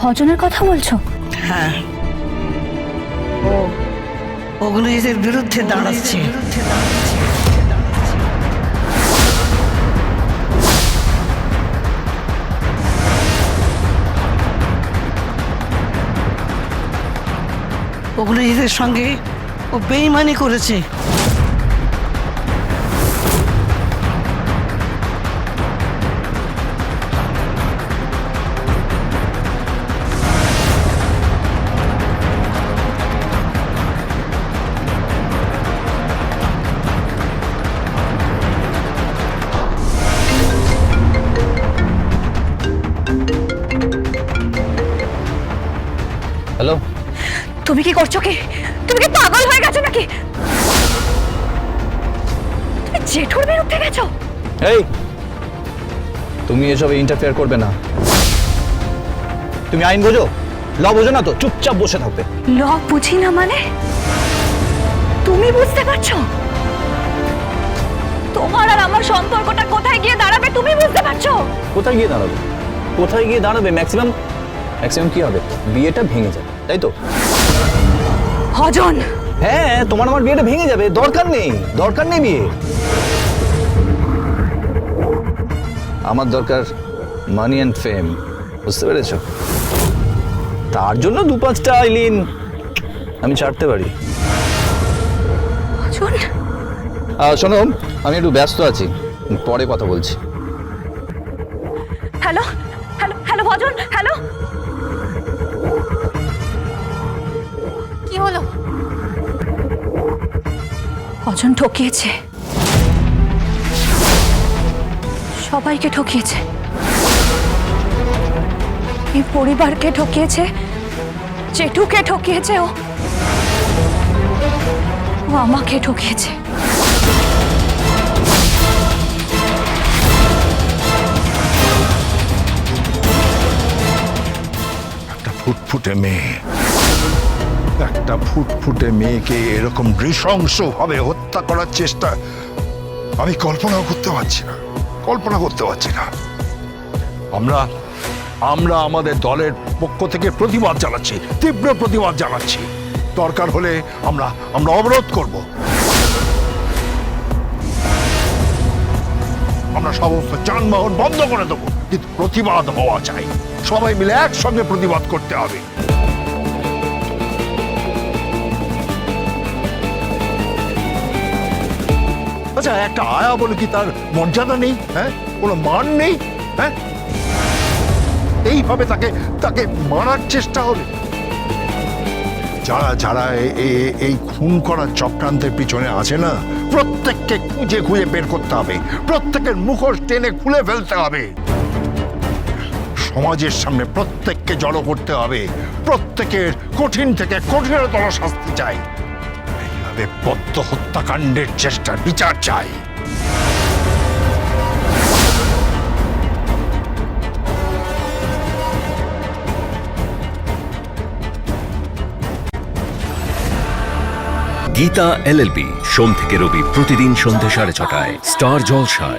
ভজনের কথা বলছো? হ্যাঁ। ও, ওগুলো এদের বিরুদ্ধে দাঁড়াচ্ছে। ওগুলো এদের সঙ্গে ও বেইমানি করেছে। হ্যালো? তুমি কি করছ কি? তুমি কি পাগল হয়ে গেছো নাকি? তুমি জেঠুর বিরুদ্ধে গেছো? এই তুমি এসবে ইন্টারফেয়ার করবে না। তুমি আইন বোঝো? ল বোঝো না তো চুপচাপ বসে থাকবে। ল বুঝি না মানে? তুমি বুঝতে পারছ? তোমার আর আমার সম্পর্কটা কোথায় গিয়ে দাঁড়াবে তুমি বুঝতে পারছ? কোথায় গিয়ে দাঁড়াবে? কোথায় গিয়ে দাঁড়াবে? ম্যাক্সিমাম ম্যাক্সিমাম কি হবে? বিয়েটা ভেঙে যাবে তাই তো? ভজন হ্যাঁ তোমার আমার বিয়েটা ভেঙে যাবে দরকার নেই দরকার নেই বিয়ে। আমার দরকার মানি অ্যান্ড ফেম বুঝতে পেরেছ? তার জন্য দু পাঁচটা আইলিন আমি ছাড়তে পারি। শোনো আমি একটু ব্যস্ত আছি পরে কথা বলছি। Hello hello hello Bhajan hello! হলো? ভজন ঠকিয়েছে? সবাইকে ঠকিয়েছে। এই পরিবারকে ঠকিয়েছে, জেঠুকে ঠকিয়েছে, ও ও আমাকে ঠকিয়েছে। একটা ফুটফুটে মেয়ে। একটা ফুটফুটে মেয়েকে এরকম নৃশংসভাবে হত্যা করার চেষ্টা, আমি কল্পনাও করতে পারছি না, কল্পনা করতে পারছি না। আমরা আমরা আমাদের দলের পক্ষ থেকে প্রতিবাদ জানাচ্ছি, তীব্র প্রতিবাদ জানাচ্ছি। দরকার হলে আমরা আমরা অবরোধ করব। আমরা সমস্ত যানবাহন বন্ধ করে দেবো, কিন্তু প্রতিবাদ হওয়া চাই। সবাই মিলে একসঙ্গে প্রতিবাদ করতে হবে। আচ্ছা একটা আয়া বলে কি তার মর্যাদা নেই? হ্যাঁ? কোনো মান নেই? হ্যাঁ? এইভাবে তাকে তাকে মারার চেষ্টা হবে। যারা যারা এই খুন করার চক্রান্তের পিছনে আছে না, প্রত্যেককে খুঁজে খুঁজে বের করতে হবে। প্রত্যেকের মুখোশ টেনে খুলে ফেলতে হবে। সমাজের সামনে প্রত্যেককে জড়ো করতে হবে। প্রত্যেকের কঠিন থেকে কঠিনতর শাস্তি চাই। এইভাবে পদ্ম হত্যাকাণ্ডের চেষ্টার বিচার চাই। গীতা এলএলবি সোম থেকে রবি প্রতিদিন সন্ধ্যে সাড়ে ছটায়। স্টার জলসায়।